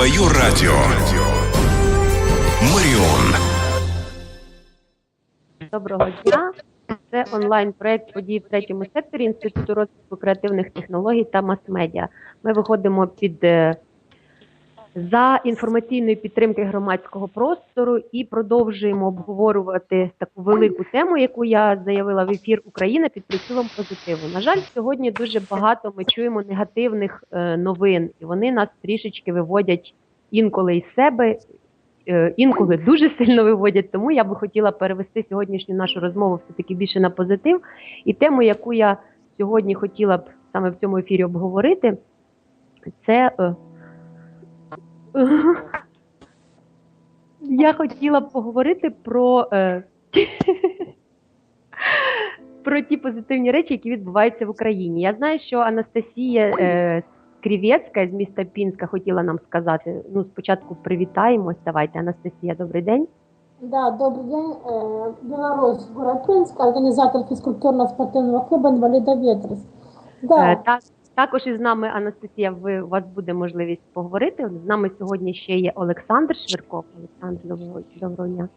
Свое радио. Марион. Доброго дня. Це онлайн-проект подій в третьому секторі Інституту розвитку креативних технологій та мас-медіа. Ми виходимо під е, за інформаційної підтримки громадського простору і продовжуємо обговорювати таку велику тему, яку я заявила в ефір Україна під прицілом позитиву. На жаль, сьогодні дуже багато ми чуємо негативних е, новин, і вони нас трішечки виводять інколи із себе, е, інколи дуже сильно виводять. Тому я би хотіла перевести сьогоднішню нашу розмову все таки більше на позитив. І тему, яку я сьогодні хотіла б саме в цьому ефірі обговорити, це. Е, Я хотіла б поговорити про, е, про ті позитивні речі, які відбуваються в Україні. Я знаю, що Анастасія е, Крівецька з міста Пінська хотіла нам сказати. Ну, спочатку привітаємось. Давайте, Анастасія, добрий день. Да, добрый день. Э, Беларусь, город Пинск, организатор физкультурно-спортивного клуба «Инвалида Ветрос». Е, Да, Так, також із нами Анастасія. Ви у вас буде можливість поговорити. З нами сьогодні ще є Олександр Швирков. Олександр, доброго, доброго дня.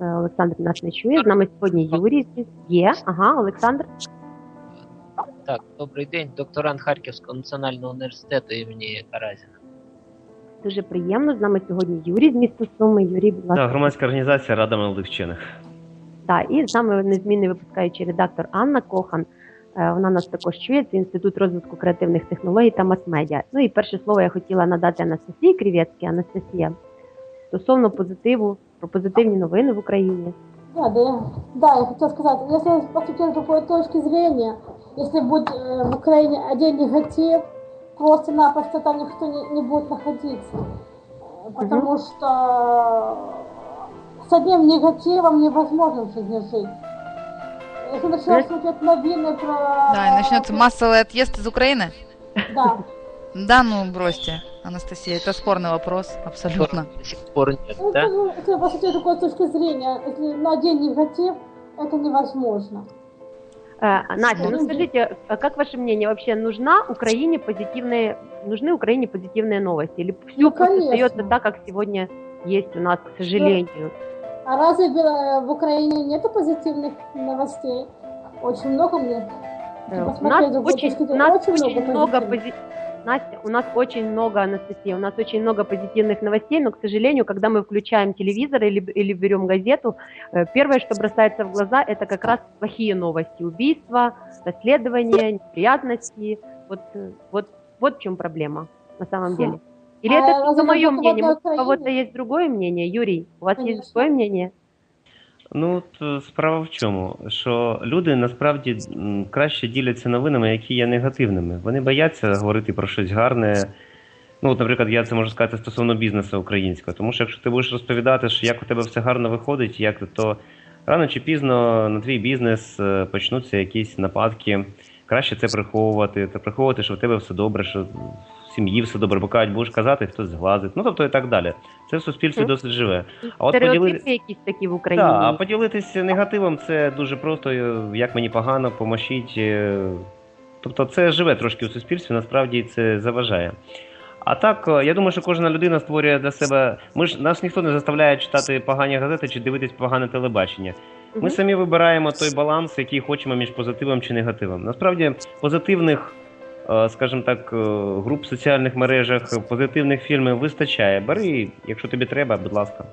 Е, Олександр нас не чує. З нами сьогодні Юрій є. Ага, Олександр. Так, добрий день, докторант Харківського національного університету імені Каразіна. Дуже приємно. З нами сьогодні Юрій з міста Суми. Юрій, будь ласка. Так, громадська організація Рада молодих вчених. Так, і з нами незмінний випускаючий редактор Анна Кохан. Е, Вона нас також чує. Це інститут розвитку креативних технологій та мас-медіа. Ну і перше слово я хотіла надати Анастасії Крівецькій. Анастасія стосовно позитиву про позитивні новини в Україні. да, да, я, да, я хотела сказать, если посмотреть с другой точки зрения, если будет э, в Украине один негатив, просто-напросто там никто не, не будет находиться. Э, Потому что с одним негативом невозможно в жизни жить. Если начнешь смотреть новины про... Да, и начнется массовый отъезд из Украины? Да, Да, ну бросьте, Анастасия, это спорный вопрос, абсолютно. До сих пор нет, Ну, да? ну, если посмотреть с другой точки зрения, если на один негатив, это невозможно. Э, Настя, ну скажите, а как ваше мнение вообще нужна Украине позитивные, нужны Украине позитивные новости или все Ну, остается так, как сегодня есть у нас, к сожалению? А разве в, э, в Украине нету позитивных новостей? Очень много мне. Э, У нас очень, у нас очень много позитивных. пози- Настя, у нас очень много, Анастасия, у нас очень много позитивных новостей, но, к сожалению, когда мы включаем телевизор или, или берем газету, э, первое, что бросается в глаза, это как раз плохие новости. Убийства, расследования, неприятности. Вот, вот, вот в чем проблема на самом Хм. деле. Или А это только мое мнение? Может, у кого-то есть другое мнение? Юрий, у вас есть Конечно. другое мнение? Ну, е, справа в чому? Що люди насправді краще діляться новинами, які є негативними. Вони бояться говорити про щось гарне. Ну, от, наприклад, я це можу сказати стосовно бізнесу українського. Тому що якщо ти будеш розповідати, що як у тебе все гарно виходить, як то рано чи пізно на твій бізнес е, почнуться якісь нападки. Краще це приховувати, та приховувати, що в тебе все добре, що сім'ї все добре, бо кажуть, будеш казати, хтось зглазить. Ну тобто і так далі. Це в суспільстві Мгм. досить живе. А от Стереотипы якісь такі в Україні? Так, а поділитися негативом це дуже просто, е, як мені погано, поможіть. е, Тобто це живе трошки у суспільстві, насправді це заважає. А так, е, я думаю, що кожна людина створює для себе. Ми ж нас ніхто не заставляє читати погані газети чи дивитись погане телебачення. Ми самі вибираємо той баланс, який хочемо між позитивом чи негативом. Насправді, позитивних, скажімо так, е, груп в соціальних мережах, позитивних фільмів вистачає. Бери, якщо тобі треба, будь ласка.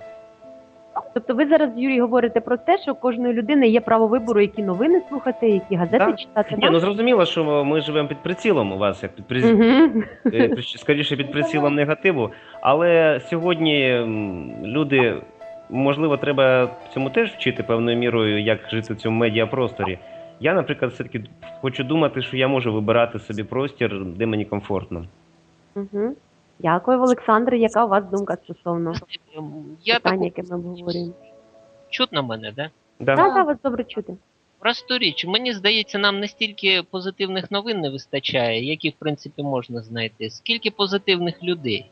Тобто ви зараз, Юрій, говорите про те, що у кожної людини є право вибору, які новини слухати, які газети Так. читати. Ні, ну зрозуміло, що ми живемо під прицілом у вас, як під приз... Мгм. е, скоріше під прицілом негативу. Але сьогодні люди, можливо, треба цьому теж вчити певною мірою, як жити в цьому медіапросторі. Я, наприклад, все-таки хочу думати, що я можу вибирати собі простір, де мені комфортно. Мгм. Дякую, Олександр. Яка у вас думка стосовно Я питання, так яке ми обговорюємо? чутно мене, да? Да? Так, так, вас добре чути. Просту річ, мені здається, нам не стільки позитивних новин не вистачає, які в принципі можна знайти, скільки позитивних людей.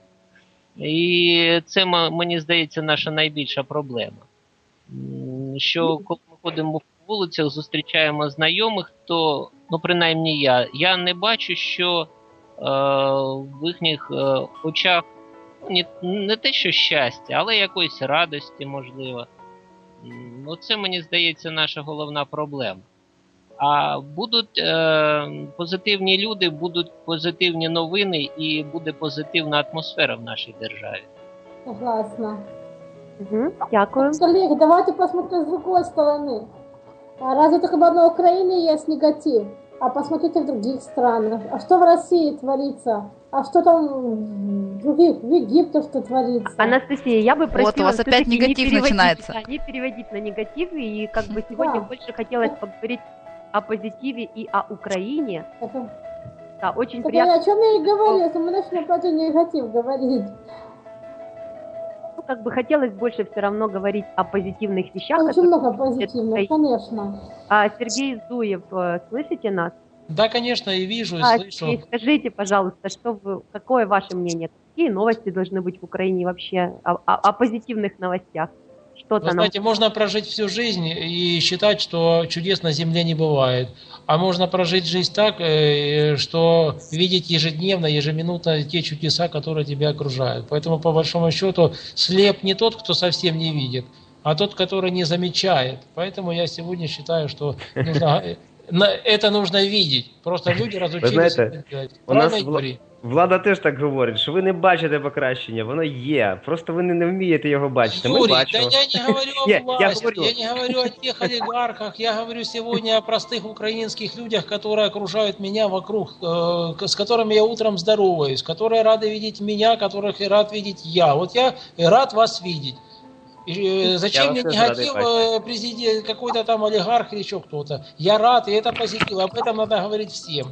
І це мені здається наша найбільша проблема. Що коли ми ходимо по вулицях, зустрічаємо знайомих, то ну принаймні я, я не бачу, що в їхніх е, очах не, не те, що щастя, але якоїсь радості, можливо. Ну, це, мені здається, наша головна проблема. А будуть е, позитивні люди, будуть позитивні новини і буде позитивна атмосфера в нашій державі. Согласна. Угу. Дякую. Коллеги, давайте посмотрим с другой стороны. А разве только в одной Украине есть негатив? А посмотрите в других странах. А что в России творится? А что там в других, в Египте что творится? Анастасия, я бы просила у вас опять не негатив переводить, начинается. да, не переводить на негатив, и как бы сегодня Да. больше хотелось поговорить о позитиве и о Украине. Это- Да, очень Так приятно. я о чем я и говорю, если мы начнем про негатив говорить. Как бы хотелось больше все равно говорить о позитивных вещах. Очень которые- много позитивного, это- конечно. А, Сергей Зуев, э, слышите нас? Да, конечно, и вижу, и А, слышу. Сергей, скажите, пожалуйста, что вы, какое ваше мнение? Какие новости должны быть в Украине вообще о, о- о позитивных новостях? Что-то Вы нам знаете, можно прожить всю жизнь и считать, что чудес на земле не бывает. А можно прожить жизнь так, э, что видеть ежедневно, ежеминутно те чудеса, которые тебя окружают. Поэтому, по большому счету, слеп не тот, кто совсем не видит, а тот, который не замечает. Поэтому я сегодня считаю, что нужно, это нужно видеть. Просто люди разучились знаете, это делать. у нас Правильно, вла- Юрий? Влада теж так говорить, що ви не бачите покращення, воно є. Просто ви не, не вмієте його бачити. Ми Юрий, да бачимо. я не говорю о Не, я власти, говорю. я не говорю о тех олигархах, я говорю сегодня о простых украинских людях, которые окружают меня вокруг, э, к- с которыми я утром здороваюсь, которые рады видеть меня, которых и рад видеть я. Вот я и рад вас видеть. И, э, зачем Я мне вас тоже негатив рад э, президент, какой-то там олигарх или еще кто-то? Я рад, и это позитив, об этом надо говорить всем.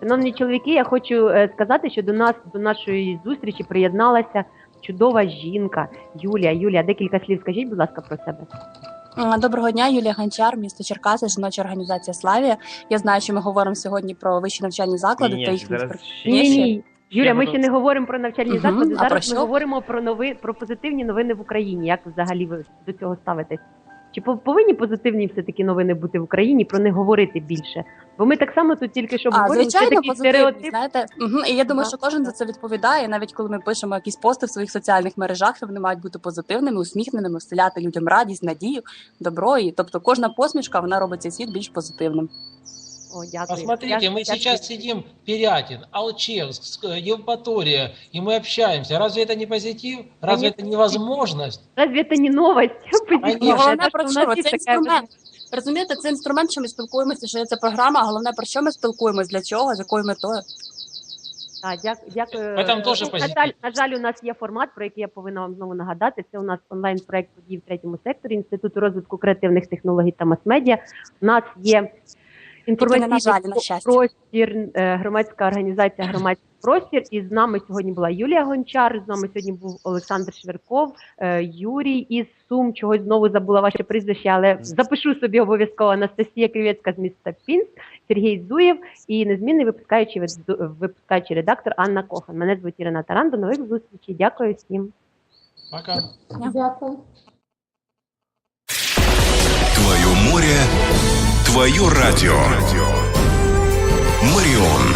Шановні чоловіки, я хочу е, сказати, що до нас до нашої зустрічі приєдналася чудова жінка Юлія. Юлія, декілька слів скажіть, будь ласка, про себе. А, Доброго дня, Юлія Гончар, місто Черкаси, жіноча організація Славія. Я знаю, що ми говоримо сьогодні про вищі навчальні заклади Ні, та ні, їхні зараз спр- ще Ні, Є ще? ні. Юля, ми ще не говоримо про навчальні Мгм, заклади. а про Зараз ми говоримо про нови про позитивні новини в Україні. Як взагалі ви до цього ставитесь? Чи пов- повинні позитивні все таки новини бути в Україні, про них говорити більше? Бо ми так само тут тільки що говоримо, це звичайно, такий позитивні, стереотип. знаєте. Угу. І я думаю, що кожен за це відповідає. Навіть коли ми пишемо якісь пости в своїх соціальних мережах, то вони мають бути позитивними, усміхненими, вселяти людям радість, надію, добро. І тобто кожна посмішка вона робить цей світ більш позитивним. О, дякую. Посмотрите, Я- мы я- сейчас сидим Пирятин, Алчевск, Ск- Евпатория, и мы общаемся. Разве это не позитив? Разве это невозможность? Разве це не новость? Позитивна. головне Це про що, у що нас є це така- інструмент. Розумієте, це інструмент, що ми спілкуємося, що це програма. а Головне про що ми спілкуємось, для чого, з якою метою. Так, дякую. дякую. Поэтому теж Ну, позитив. на, жаль, на жаль, у нас є формат, про який я повинна вам знову нагадати. Це у нас онлайн-проект подій в третьому секторі Інституту розвитку креативних технологій та мас-медіа. У нас є інформаційний на жаль, на щастя. простір, е, громадська організація Громадський простір. І з нами сьогодні була Юлія Гончар. З нами сьогодні був Олександр Шверков, е, Юрій із Сум. Чогось знову забула ваше прізвище, але запишу собі обов'язково Анастасія Кривецька з міста Пінськ, Сергій Зуєв і незмінний випускаючий випускаючий редактор Анна Кохан. Мене звуть Ірина Таран. До нових зустрічей. Дякую всім. Пока. Дякую. Твое море, твое радио. Марион.